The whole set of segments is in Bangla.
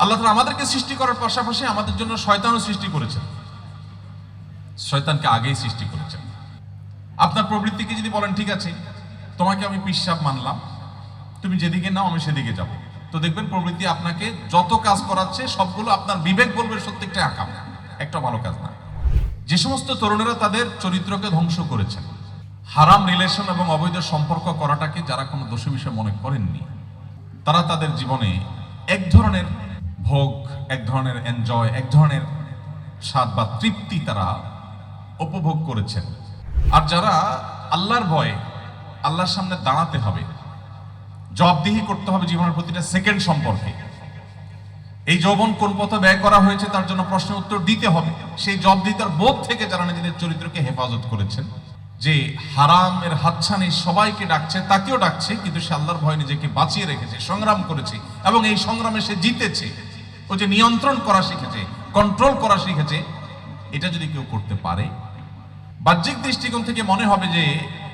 আল্লাহ তাআলা আমাদেরকে সৃষ্টি করার পাশাপাশি আমাদের জন্য শয়তানও সৃষ্টি করেছেন। শয়তানকে আগেই সৃষ্টি করেছেন। আপনার প্রবৃত্তিকে যদি বলেন, ঠিক আছে, তোমাকে আমি পিসাব মানলাম, তুমি যেদিকে নাও, আমি সেদিকে যাব। তো দেখবেন প্রবৃত্তি আপনাকে যত কাজ করাচ্ছে, সবগুলো আপনার বিবেক বলবে প্রত্যেকটা আকাম। একটা ভালো কাজ না। যে সমস্ত তরুণেরা তাদের চরিত্রকে ধ্বংস করেছেন, হারাম রিলেশন এবং অবৈধ সম্পর্ক করাটাকে যারা কোনো দোষী বিষয় মনে করেননি, তারা তাদের জীবনে এক ধরনের ভোগ, এক ধরনের এনজয় এক ধরনের স্বাদ বা তৃপ্তি তারা উপভোগ করেছেন। আর যারা আল্লাহর ভয়ে আল্লাহর সামনে দাঁড়াতে হবে, জবাবদিহি করতে হবে জীবনের প্রতিটা সেকেন্ড সম্পর্কে। এই যৌবন কোন পথে ব্যয় করা হয়েছে তার জন্য প্রশ্নের উত্তর দিতে হবে। সেই জবাবদিহিতার বোধ থেকে যারা নিজেদের চরিত্রকে হেফাজত করেছেন, যে হারামের হাতছানি সবাইকে ডাকছে, তাকেও ডাকছে, কিন্তু সে আল্লাহর ভয় নিজেকে বাঁচিয়ে রেখেছে, সংগ্রাম করেছে এবং এই সংগ্রামে সে জিতেছে। ও যে নিয়ন্ত্রণ করা শিখেছে কন্ট্রোল করা শিখেছে, এটা যদি কেউ করতে পারে, বাহ্যিক দৃষ্টিকোণ থেকে মনে হবে যে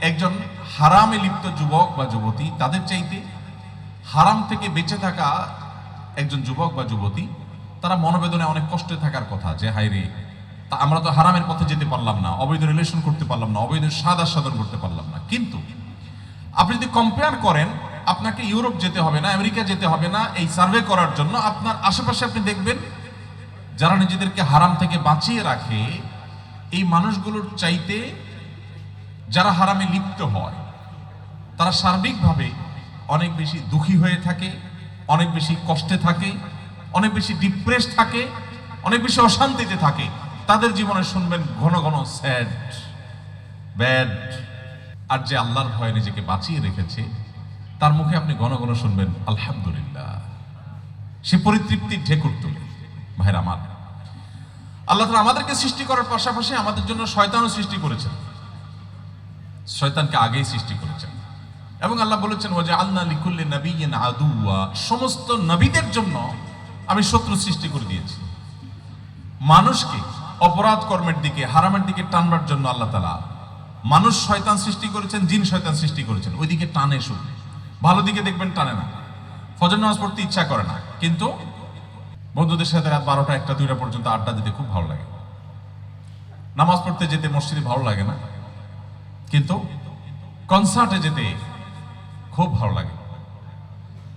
একজন হারামে লিপ্ত যুবক বা যুবতী, তাদের চাইতে হারাম থেকে বেঁচে থাকা একজন যুবক বা যুবতী, তারা মনোবেদনে অনেক কষ্টে থাকার কথা যে হাই রে, তা আমরা তো হারামের পথে যেতে পারলাম না, অবৈধ রিলেশন করতে পারলাম না, অবৈধ স্বাদ আস্বাদন করতে পারলাম না। কিন্তু আপনি যদি কম্পেয়ার করেন আপনাকে ইউরোপ যেতে হবে না, আমেরিকা যেতে হবে না, এই সার্ভে করার জন্য আপনার আশেপাশে আপনি দেখবেন, যারা নিজেদেরকে হারাম থেকে বাঁচিয়ে রাখে, এই মানুষগুলোর চাইতে যারা হারামে লিপ্ত হয়, তারা সার্বিকভাবে অনেক বেশি দুঃখী হয়ে থাকে, অনেক বেশি কষ্টে থাকে, অনেক বেশি ডিপ্রেস থাকে, অনেক বেশি অশান্তিতে থাকে। তাদের জীবনে শুনবেন ঘন ঘন স্যাড ব্যাড আর যে আল্লাহর ভয়ে নিজেকে বাঁচিয়ে রেখেছে তার মুখে আপনি ঘন ঘন শুনবেন, আলহামদুলিল্লাহ। সে পরিতৃপ্তির ঢেকুর তোলে। ভাইরা আমার, আল্লাহ তালা আমাদেরকে সৃষ্টি করার পাশাপাশি আমাদের জন্য শয়তানও সৃষ্টি করেছেন। শয়তানকে আগেই সৃষ্টি করেছেন। এবং আল্লাহ বলেছেন ও যে আল্লাহ লিকুল্লি নবিয়্যিন আদুয়া সমস্ত নবীদের জন্য আমি শত্রু সৃষ্টি করে দিয়েছি। মানুষকে অপরাধ কর্মের দিকে, হারামের দিকে টানবার জন্য আল্লাহ তালা মানুষ শয়তান সৃষ্টি করেছেন, জিন শয়তান সৃষ্টি করেছেন। ওইদিকে টানে শুধু। ভালো দিকে দেখবেন টানে না। ফজর নামাজ পড়তে ইচ্ছা করে না। কিন্তু বন্ধুদের সাথে রাত বারোটা একটা, দুইটা পর্যন্ত আড্ডা দিতে খুব ভালো লাগে। নামাজ পড়তে যেতে মসজিদে ভালো লাগে না। কিন্তু কনসার্টে যেতে খুব ভালো লাগে।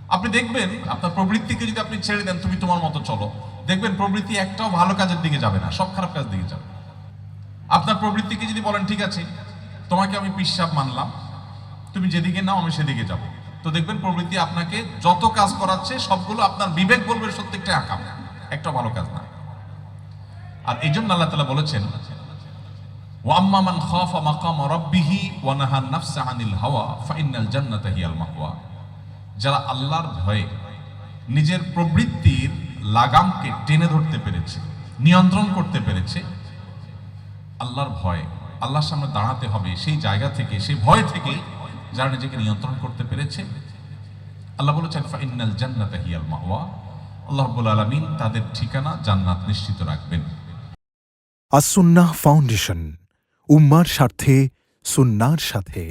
আপনি দেখবেন, আপনার প্রবৃত্তিকে যদি আপনি ছেড়ে দেন, তুমি তোমার মতো চলো। দেখবেন প্রবৃত্তি একটাও ভালো কাজের দিকে যাবে না, সব খারাপ কাজের দিকে যাবে। আপনার প্রবৃত্তিকে যদি বলেন, ঠিক আছে, তোমাকে আমি পিসাব মানলাম। তুমি যেদিকে নাও, আমি সেদিকে যাব। তো দেখবেন প্রবৃত্তি আপনাকে যত কাজ করাচ্ছে, সবগুলো আপনার বিবেক বলবে প্রত্যেকটা আকাম। একটা ভালো কাজ না। আর এই জন্য আল্লাহ তালা বলেছেন ওয়াম্মা মান খাফা মাকাম রাব্বিহি ওয়া নাহান নাফসা আনিল হাওয়া ফাইনাল জান্নাতা হিয়াল মাহওয়া। যারা আল্লাহর ভয়ে নিজের প্রবৃত্তির লাগামকে টেনে ধরতে পেরেছে, নিয়ন্ত্রণ করতে পেরেছে, আল্লাহর ভয়, আল্লাহর সামনে দাঁড়াতে হবে সেই জায়গা থেকে, সেই ভয় থেকে যারা নিজেকে নিয়ন্ত্রণ করতে পেরেছে। আল্লাহ বলেছেন ফাইনাল জান্নাতা হিয়াল মাহওয়া আল্লাহ আলামিন তাদের ঠিকানা জান্নাত নিশ্চিত রাখবেন। আসুন্না ফাউন্ডেশন, উম্মার স্বার্থে, সুন্নার সাথে।